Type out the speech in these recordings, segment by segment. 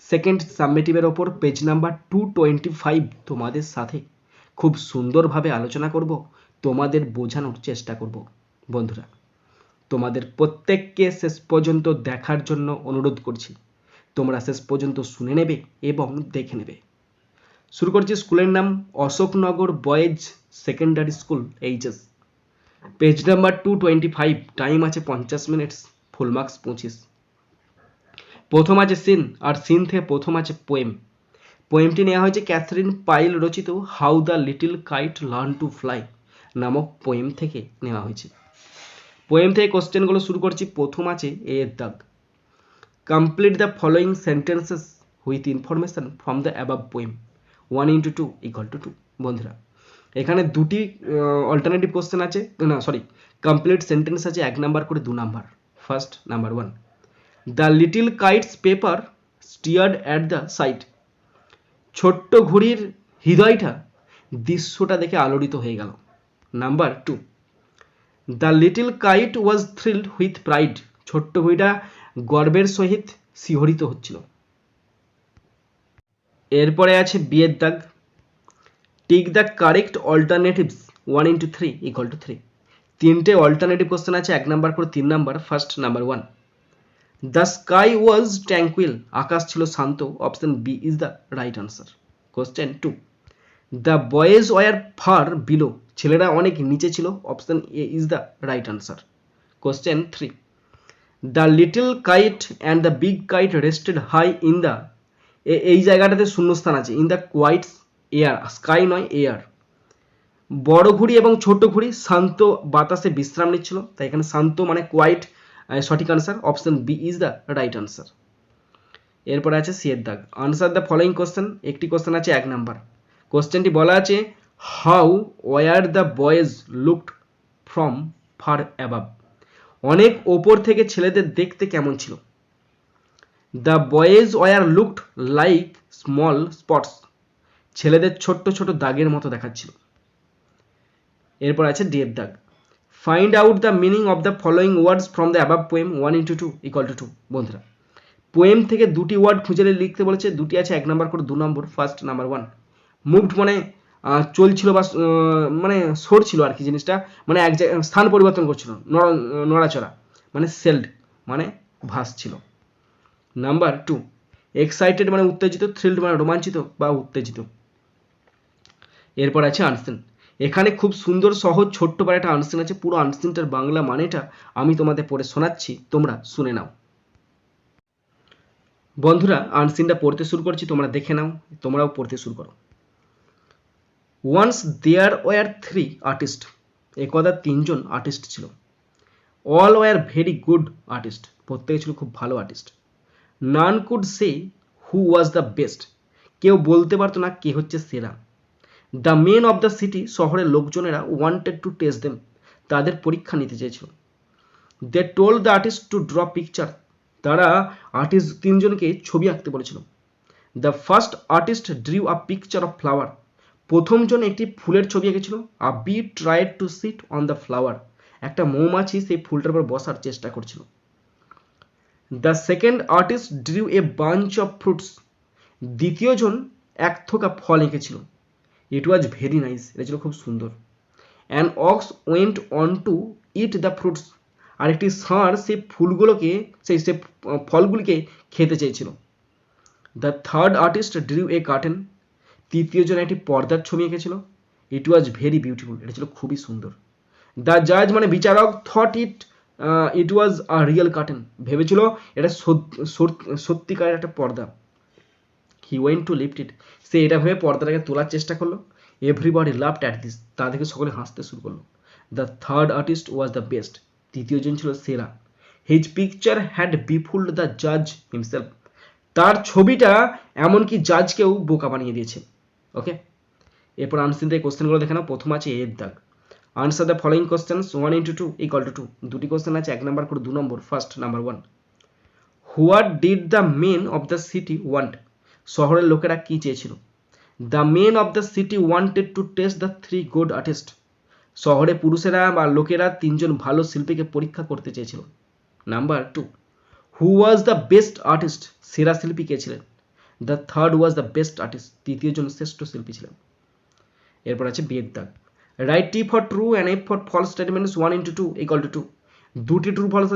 Second সাবমিটিভের ওপর page number two twenty five তোমাদের সাথে। খুব সুন্দরভাবে আলোচনা করব, তোমাদের বোঝানোর চেষ্টা করব, বন্ধুরা। তোমাদের প্রত্যেককে শেষ পর্যন্ত দেখার জন্য অনুরোধ করছি। তোমরা শেষ পর্যন্ত শুনে নেবে এবং দেখে নেবে। শুরু করছি স্কুলের নাম Ashoknagar boys secondary school, HS. Page number two twenty five time আছে পঞ্চাশ মিনিটস ফুল মার্কস পঁচিশ। প্রথম আছে সিন, আর সিন থেকে প্রথম আছে পোয়েম। পোয়েমটি নেওয়া হয়েছে ক্যাথরিন পাইল রচিত how the little kite learned to fly নামক পোয়েম থেকে নেওয়া হয়েছে। পোয়েম থেকে কোশ্চেনগুলো শুরু করছি, প্রথম আছে এ এর দাগ। Complete the following sentences with information from the above poem, one into two equal to two. বন্ধুরা, এখানে দুটি অল্টারনেটিভ কোশ্চেন আছে, না সরি কমপ্লিট সেন্টেন্স আছে এক নাম্বার করে দু number. First, number one. The little kite's paper stirred at the sight ছোট্ট ঘুড়ির হৃদয়টা দৃশ্যটা দেখে আলোড়িত হয়ে গেল। Number two. The little kite was thrilled with pride. ছোট্ট ঘুড়িটা গর্বের সহিত শিহরিত হচ্ছিল। এরপরে আছে বিয়ের দাগ। Tick the correct alternatives one into three equal to three. তিনটে অল্টারনেটিভ কোশ্চেন আছে, এক নাম্বার করে তিন number, first number one. The sky was tranquil আকাশ ছিল শান্ত। Option B is the right answer question two the boys were far below ছেলেরা অনেক নিচে ছিল। Option A is the right answer question three the little kite and the big kite rested high in the এই জায়গাটাতে শূন্যস্থান আছে। In the quiet air sky নয় air বড় ঘুড়ি এবং ছোট ঘুড়ি শান্ত বাতাসে বিশ্রাম নিচ্ছিল। তাই এখানে শান্ত মানে কোয়াইট সঠিক answer option B is the right answer এরপরে আছে সি এর দাগ আনসার দ্য ফলোয়িং কোশ্চেন একটি কোশ্চেন আছে এক নাম্বার কোশ্চেনটি বলা আছে how were the boys looked from far above অনেক ওপর থেকে ছেলেদের দেখতে কেমন ছিল? The boys were looked like small spots ছেলেদের ছোট্ট ছোট দাগের মতো দেখাচ্ছিল। এরপর আছে ডি এর দাগ find out the meaning of the following words from the above poem one into two equal to two বন্ধুরা। পোয়েম থেকে দুটি ওয়ার্ড খুঁজে লিখতে বলেছে, দুটি আছে, এক নম্বর করে দু number first number one moved মানে চলছিল বা মানে সরছিল আর কি জিনিসটা মানে এক জায়গায়, স্থান পরিবর্তন করছিল নড়াচড়া মানে সেলড মানে ভাসছিল। নাম্বার টু এক্সাইটেড মানে উত্তেজিত থ্রিল্ড মানে রোমাঞ্চিত বা উত্তেজিত। এরপর আছে আনসেন এখানে খুব সুন্দর, সহজ, ছোট্ট পারে একটা আনসিন আছে। পুরো আনসিনটার বাংলা মানেটা আমি তোমাদের পড়ে শোনাচ্ছি। তোমরা শুনে নাও। বন্ধুরা আনসিনটা পড়তে শুরু করছি, তোমরা দেখে নাও, তোমরাও পড়তে শুরু করো। Once there were three artist একদা তিনজন আর্টিস্ট ছিল। All were very good artist প্রত্যেকে ছিল খুব ভালো artist none could say who was the best কেউ বলতে পারতো না কে হচ্ছে সেরা। The men of the city শহরের লোকজনেরা ওয়ান্টেড টু টেস্ট দেম তাদের পরীক্ষা নিতে চেয়েছিল। They told the artist to draw picture তারা আর্টিস্ট তিনজনকে ছবি আঁকতে বলেছিল। The first artist drew a picture of flower প্রথমজন একটি ফুলের ছবি এঁকেছিল। A bee tried to sit on the flower একটা মৌমাছি সেই ফুলটার উপর বসার চেষ্টা করছিল। The second artist drew a bunch of fruits দ্বিতীয়জন এক থোকা ফল এঁকেছিল। ইট ওয়াজ ভেরি নাইস এটা ছিল খুব সুন্দর। And ox went on to eat the fruits আর একটি ষাঁড় সেই ফুলগুলোকে, সেই সে ফলগুলিকে খেতে চেয়েছিল। The third artist drew a curtain তৃতীয়জন একটি পর্দার ছবি এঁকেছিল। ইট ওয়াজ ভেরি বিউটিফুল এটা ছিল খুবই সুন্দর। দ্য জাজ মানে বিচারক thought it it was a real curtain ভেবেছিল এটা সত্যিকারের একটা পর্দা। He went to lift it সে এটা ভেবে পর্দাটাকে তোলার চেষ্টা করল। এভরিবডি লাভ অ্যাট দিস তা দেখে সকলে হাসতে শুরু করল। The third artist was the best তৃতীয় তৃতীয়জন ছিল সেরা। His picture had befooled the জাজ হিমসেলফ তার ছবিটা এমনকি জাজকেও বোকা বানিয়ে দিয়েছে। ওকে এরপর আনসার দিয়ে কোশ্চেনগুলো দেখে নাও প্রথম আছে এর দাগ answer the following questions one into two equal to two দুটি কোশ্চেন আছে, এক নাম্বার করে দু number first number one what did the men of the city want শহরের লোকেরা কি চেয়েছিল? The men of the city wanted to test the three good artist শহরে পুরুষেরা বা লোকেরা তিনজন ভালো শিল্পীকে পরীক্ষা করতে চেয়েছিল। Number two who was the best artist সেরা শিল্পী কে ছিলেন? The third was the best artist তৃতীয় জন শ্রেষ্ঠ শিল্পী ছিলেন। এরপর আছে বিয়ের দাগ। Write T for true and F for false statements one into two equal to two দুটি ট্রু ফলস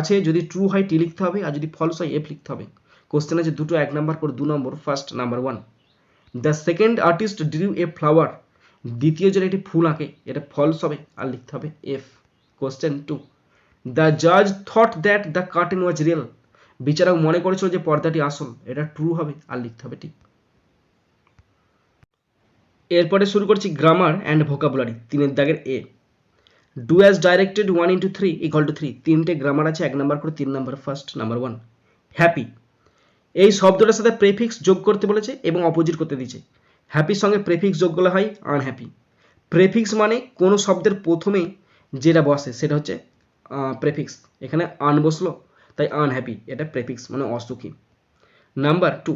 আছে যদি ট্রু হয় টি লিখতে হবে, আর যদি ফলস হয় এফ লিখতে হবে। কোশ্চেন আছে দুটো, এক নাম্বার করে দু number first number one the second artist drew a flower দ্বিতীয় জন একটি ফুল আঁকে, এটা ফলস হবে, আর লিখতে হবে এফ কোশ্চেন টু দ্য জাজ thought that the curtain was real বিচারক মনে করেছিল যে পর্দাটি আসল, এটা ট্রু হবে, আর লিখতে হবে ঠিক। এরপরে শুরু করছি গ্রামার অ্যান্ড ভোকাবুলারি তিনের দাগের A do as directed one into three equal to three তিনটে গ্রামার আছে, এক নাম্বার করে তিন number first number one happy এই শব্দটার সাথে প্রেফিক্স যোগ করতে বলেছে এবং অপোজিট করতে দিয়েছে। হ্যাপির সঙ্গে প্রেফিক্স যোগ করলে হয় আনহ্যাপি। প্রেফিক্স মানে কোনো শব্দের প্রথমে যেটা বসে, সেটা হচ্ছে প্রেফিক্স। এখানে আন বসল, তাই আনহ্যাপি, এটা প্রেফিক্স মানে অসুখী। Number two,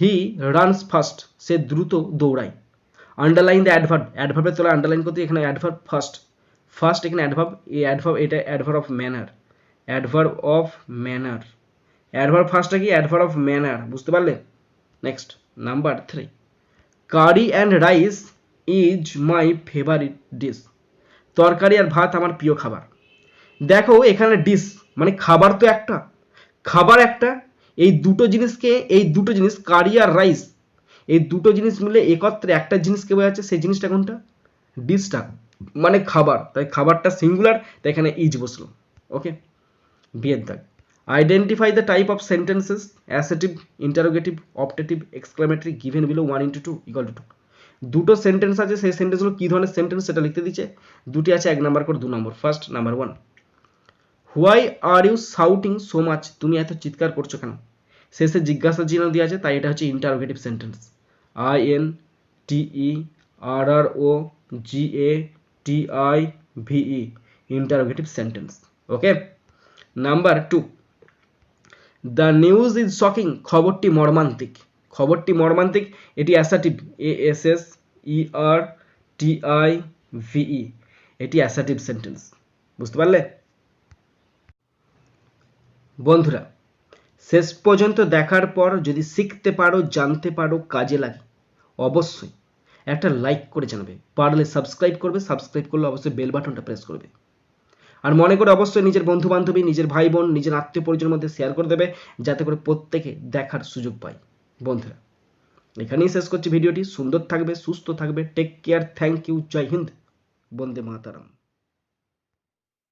he runs fast সে দ্রুত দৌড়ায়। আন্ডারলাইন দ্য অ্যাডভার্ব, অ্যাডভার্বের তোলা আন্ডারলাইন করতে এখানে অ্যাডভার্ব ফার্স্ট ফার্স্ট এখানে অ্যাডভার্ব, এই অ্যাডভার্ব, এটা adverb of manner. Adverb of manner. Adverb ফার্স্টটা কি? অ্যাডভার্ব অফ ম্যানার বুঝতে পারলে? Next number three curry and rice is my favourite dish তরকারি আর ভাত আমার প্রিয় খাবার। দেখো, এখানে ডিশ মানে খাবার তো একটা। খাবার একটা, এই দুটো জিনিসকে, এই দুটো জিনিস কারি আর রাইস এই দুটো জিনিস মিলে একত্রে একটা জিনিসকে বোঝাচ্ছে সেই জিনিসটা কোনটা? ডিশটা মানে খাবার। তাই খাবারটা সিঙ্গুলার তাই এখানে ইজ বসল। ওকে বিয়ের দাগ। Identify the type of sentences assertive interrogative optative exclamatory given below one into two equal to two দুটো সেন্টেন্স আছে, সেই সেন্টেন্সগুলো কী ধরনের সেন্টেন্স সেটা লিখতে দিচ্ছে? দুটি আছে, এক নাম্বার করে দু number. First number one why are you shouting so much তুমি এত চিৎকার করছ কেন? শেষে জিজ্ঞাসা চিহ্ন দিয়ে আছে, তাই এটা হচ্ছে interrogative sentence I N T E R R O G A T I V E interrogative sentence okay number two the news is shocking খবরটি মর্মান্তিক। খবরটি মর্মান্তিক। এটি assertive A S S E R T I V E এটি assertive sentence বুঝতে পারলে? বন্ধুরা, শেষ পর্যন্ত দেখার পর যদি শিখতে পারো, জানতে পারো, কাজে লাগে, অবশ্যই একটা লাইক করে জানাবে। পারলে সাবস্ক্রাইব করবে। সাবস্ক্রাইব করলে অবশ্যই বেল বাটনটা প্রেস করবে। আর মনে করে অবশ্যই নিজের বন্ধু বান্ধবী নিজের ভাই বোন নিজের আত্মীয় পরিচয়ের মধ্যে শেয়ার করে দেবে, যাতে করে প্রত্যেকে দেখার সুযোগ পায়। বন্ধুরা, এখানেই শেষ করছি ভিডিওটি। সুন্দর থাকবে, সুস্থ থাকবে। টেক কেয়ার থ্যাংক ইউ জয় হিন্দ। বন্দে মাতারাম।